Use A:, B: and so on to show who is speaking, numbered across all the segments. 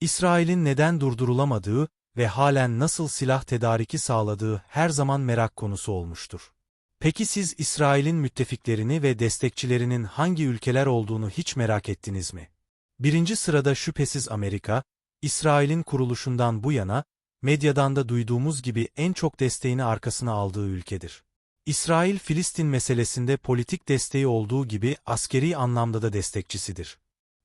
A: İsrail'in neden durdurulamadığı ve halen nasıl silah tedariki sağladığı her zaman merak konusu olmuştur. Peki siz İsrail'in müttefiklerini ve destekçilerinin hangi ülkeler olduğunu hiç merak ettiniz mi? Birinci sırada şüphesiz Amerika, İsrail'in kuruluşundan bu yana, medyadan da duyduğumuz gibi en çok desteğini arkasına aldığı ülkedir. İsrail, Filistin meselesinde politik desteği olduğu gibi askeri anlamda da destekçisidir.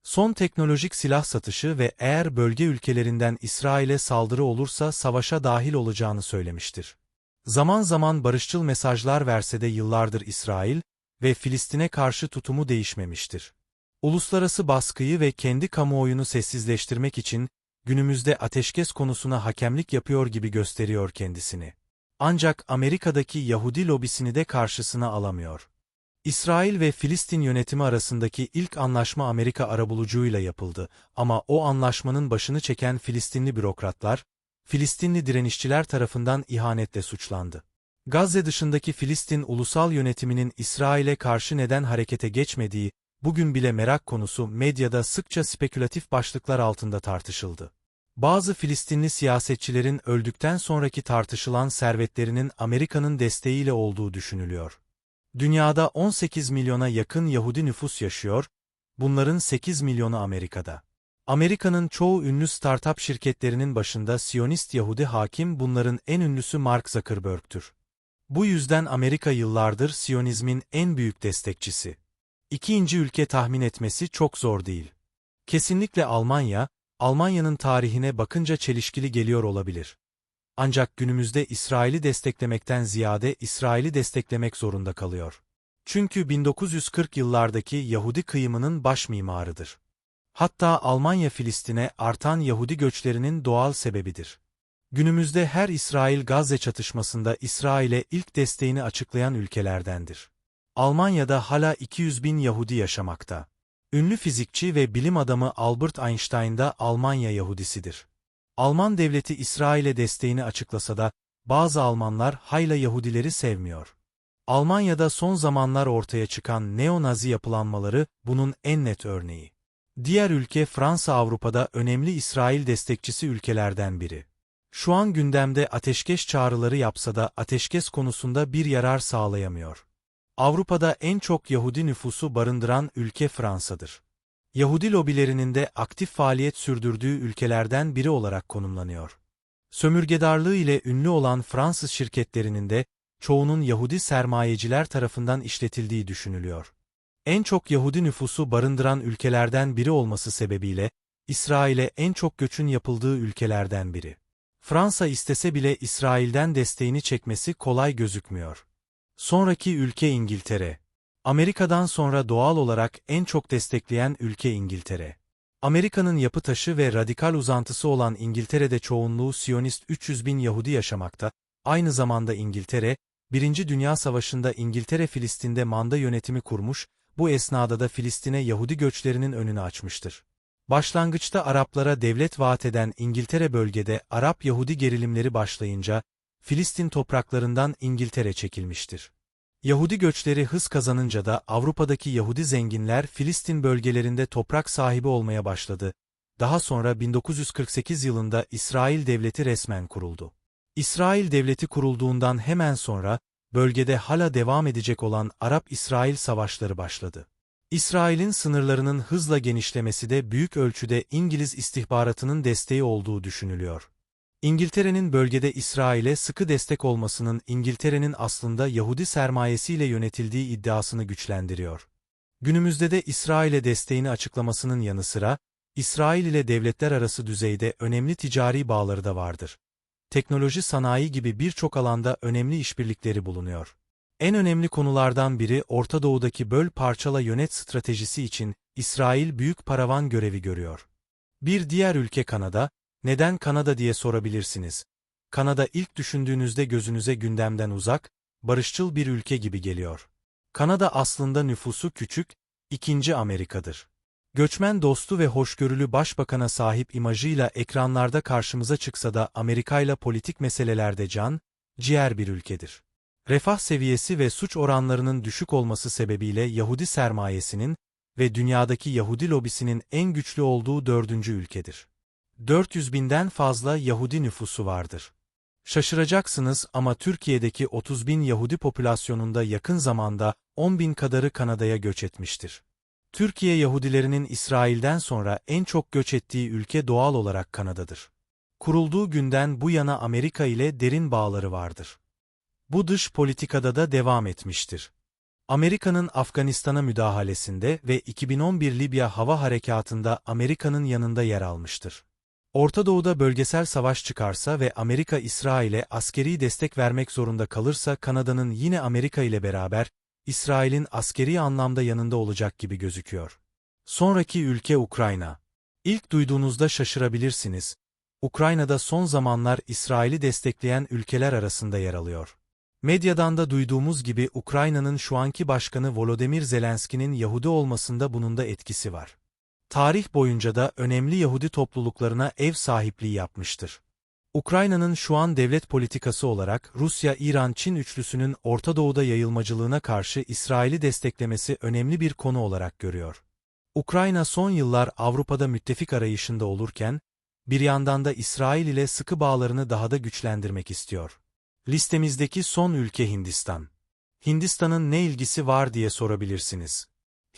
A: Son teknolojik silah satışı ve eğer bölge ülkelerinden İsrail'e saldırı olursa savaşa dahil olacağını söylemiştir. Zaman zaman barışçıl mesajlar verse de yıllardır İsrail ve Filistin'e karşı tutumu değişmemiştir. Uluslararası baskıyı ve kendi kamuoyunu sessizleştirmek için günümüzde ateşkes konusuna hakemlik yapıyor gibi gösteriyor kendisini. Ancak Amerika'daki Yahudi lobisini de karşısına alamıyor. İsrail ve Filistin yönetimi arasındaki ilk anlaşma Amerika arabulucuyla yapıldı ama o anlaşmanın başını çeken Filistinli bürokratlar, Filistinli direnişçiler tarafından ihanetle suçlandı. Gazze dışındaki Filistin ulusal yönetiminin İsrail'e karşı neden harekete geçmediği, bugün bile merak konusu medyada sıkça spekülatif başlıklar altında tartışıldı. Bazı Filistinli siyasetçilerin öldükten sonraki tartışılan servetlerinin Amerika'nın desteğiyle olduğu düşünülüyor. Dünyada 18 milyona yakın Yahudi nüfus yaşıyor, bunların 8 milyonu Amerika'da. Amerika'nın çoğu ünlü startup şirketlerinin başında Siyonist Yahudi hakim bunların en ünlüsü Mark Zuckerberg'tür. Bu yüzden Amerika yıllardır Siyonizmin en büyük destekçisi. İkinci ülke tahmin etmesi çok zor değil. Kesinlikle Almanya, Almanya'nın tarihine bakınca çelişkili geliyor olabilir. Ancak günümüzde İsrail'i desteklemekten ziyade İsrail'i desteklemek zorunda kalıyor. Çünkü 1940 yıllardaki Yahudi kıyımının baş mimarıdır. Hatta Almanya Filistin'e artan Yahudi göçlerinin doğal sebebidir. Günümüzde her İsrail-Gazze çatışmasında İsrail'e ilk desteğini açıklayan ülkelerdendir. Almanya'da hala 200 bin Yahudi yaşamakta. Ünlü fizikçi ve bilim adamı Albert Einstein da Almanya Yahudisidir. Alman devleti İsrail'e desteğini açıklasa da, bazı Almanlar hayla Yahudileri sevmiyor. Almanya'da son zamanlar ortaya çıkan neo-Nazi yapılanmaları bunun en net örneği. Diğer ülke Fransa Avrupa'da önemli İsrail destekçisi ülkelerden biri. Şu an gündemde ateşkes çağrıları yapsa da ateşkes konusunda bir yarar sağlayamıyor. Avrupa'da en çok Yahudi nüfusu barındıran ülke Fransa'dır. Yahudi lobilerinin de aktif faaliyet sürdürdüğü ülkelerden biri olarak konumlanıyor. Sömürgedarlığı ile ünlü olan Fransız şirketlerinin de çoğunun Yahudi sermayeciler tarafından işletildiği düşünülüyor. En çok Yahudi nüfusu barındıran ülkelerden biri olması sebebiyle, İsrail'e en çok göçün yapıldığı ülkelerden biri. Fransa istese bile İsrail'den desteğini çekmesi kolay gözükmüyor. Sonraki ülke İngiltere. Amerika'dan sonra doğal olarak en çok destekleyen ülke İngiltere. Amerika'nın yapı taşı ve radikal uzantısı olan İngiltere'de çoğunluğu Siyonist 300 bin Yahudi yaşamakta, aynı zamanda İngiltere, Birinci Dünya Savaşı'nda İngiltere Filistin'de manda yönetimi kurmuş, bu esnada da Filistin'e Yahudi göçlerinin önünü açmıştır. Başlangıçta Araplara devlet vaat eden İngiltere bölgede Arap-Yahudi gerilimleri başlayınca, Filistin topraklarından İngiltere çekilmiştir. Yahudi göçleri hız kazanınca da Avrupa'daki Yahudi zenginler Filistin bölgelerinde toprak sahibi olmaya başladı. Daha sonra 1948 yılında İsrail Devleti resmen kuruldu. İsrail Devleti kurulduğundan hemen sonra, bölgede hala devam edecek olan Arap-İsrail savaşları başladı. İsrail'in sınırlarının hızla genişlemesi de büyük ölçüde İngiliz istihbaratının desteği olduğu düşünülüyor. İngiltere'nin bölgede İsrail'e sıkı destek olmasının İngiltere'nin aslında Yahudi sermayesiyle yönetildiği iddiasını güçlendiriyor. Günümüzde de İsrail'e desteğini açıklamasının yanı sıra, İsrail ile devletler arası düzeyde önemli ticari bağları da vardır. Teknoloji sanayi gibi birçok alanda önemli işbirlikleri bulunuyor. En önemli konulardan biri Orta Doğu'daki böl parçala yönet stratejisi için İsrail büyük paravan görevi görüyor. Bir diğer ülke Kanada, neden Kanada diye sorabilirsiniz. Kanada ilk düşündüğünüzde gözünüze gündemden uzak, barışçıl bir ülke gibi geliyor. Kanada aslında nüfusu küçük, ikinci Amerika'dır. Göçmen dostu ve hoşgörülü başbakana sahip imajıyla ekranlarda karşımıza çıksa da Amerika ile politik meselelerde can, ciğer bir ülkedir. Refah seviyesi ve suç oranlarının düşük olması sebebiyle Yahudi sermayesinin ve dünyadaki Yahudi lobisinin en güçlü olduğu dördüncü ülkedir. 400 binden fazla Yahudi nüfusu vardır. Şaşıracaksınız ama Türkiye'deki 30 bin Yahudi popülasyonunda yakın zamanda 10 bin kadarı Kanada'ya göç etmiştir. Türkiye Yahudilerinin İsrail'den sonra en çok göç ettiği ülke doğal olarak Kanada'dır. Kurulduğu günden bu yana Amerika ile derin bağları vardır. Bu dış politikada da devam etmiştir. Amerika'nın Afganistan'a müdahalesinde ve 2011 Libya hava harekatında Amerika'nın yanında yer almıştır. Orta Doğu'da bölgesel savaş çıkarsa ve Amerika İsrail'e askeri destek vermek zorunda kalırsa Kanada'nın yine Amerika ile beraber İsrail'in askeri anlamda yanında olacak gibi gözüküyor. Sonraki ülke Ukrayna. İlk duyduğunuzda şaşırabilirsiniz. Ukrayna'da son zamanlar İsrail'i destekleyen ülkeler arasında yer alıyor. Medyadan da duyduğumuz gibi Ukrayna'nın şu anki başkanı Volodymyr Zelenski'nin Yahudi olmasında bunun da etkisi var. Tarih boyunca da önemli Yahudi topluluklarına ev sahipliği yapmıştır. Ukrayna'nın şu an devlet politikası olarak Rusya-İran-Çin üçlüsünün Orta Doğu'da yayılmacılığına karşı İsrail'i desteklemesi önemli bir konu olarak görüyor. Ukrayna son yıllar Avrupa'da müttefik arayışında olurken, bir yandan da İsrail ile sıkı bağlarını daha da güçlendirmek istiyor. Listemizdeki son ülke Hindistan. Hindistan'ın ne ilgisi var diye sorabilirsiniz.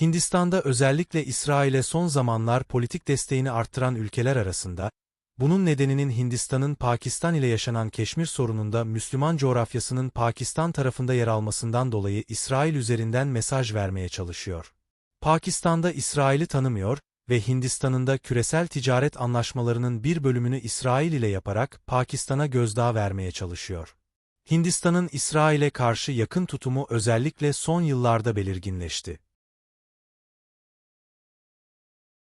A: Hindistan'da özellikle İsrail'e son zamanlar politik desteğini arttıran ülkeler arasında, bunun nedeninin Hindistan'ın Pakistan ile yaşanan Keşmir sorununda Müslüman coğrafyasının Pakistan tarafında yer almasından dolayı İsrail üzerinden mesaj vermeye çalışıyor. Pakistan'da İsrail'i tanımıyor ve Hindistan'ın da küresel ticaret anlaşmalarının bir bölümünü İsrail ile yaparak Pakistan'a gözdağı vermeye çalışıyor. Hindistan'ın İsrail'e karşı yakın tutumu özellikle son yıllarda belirginleşti.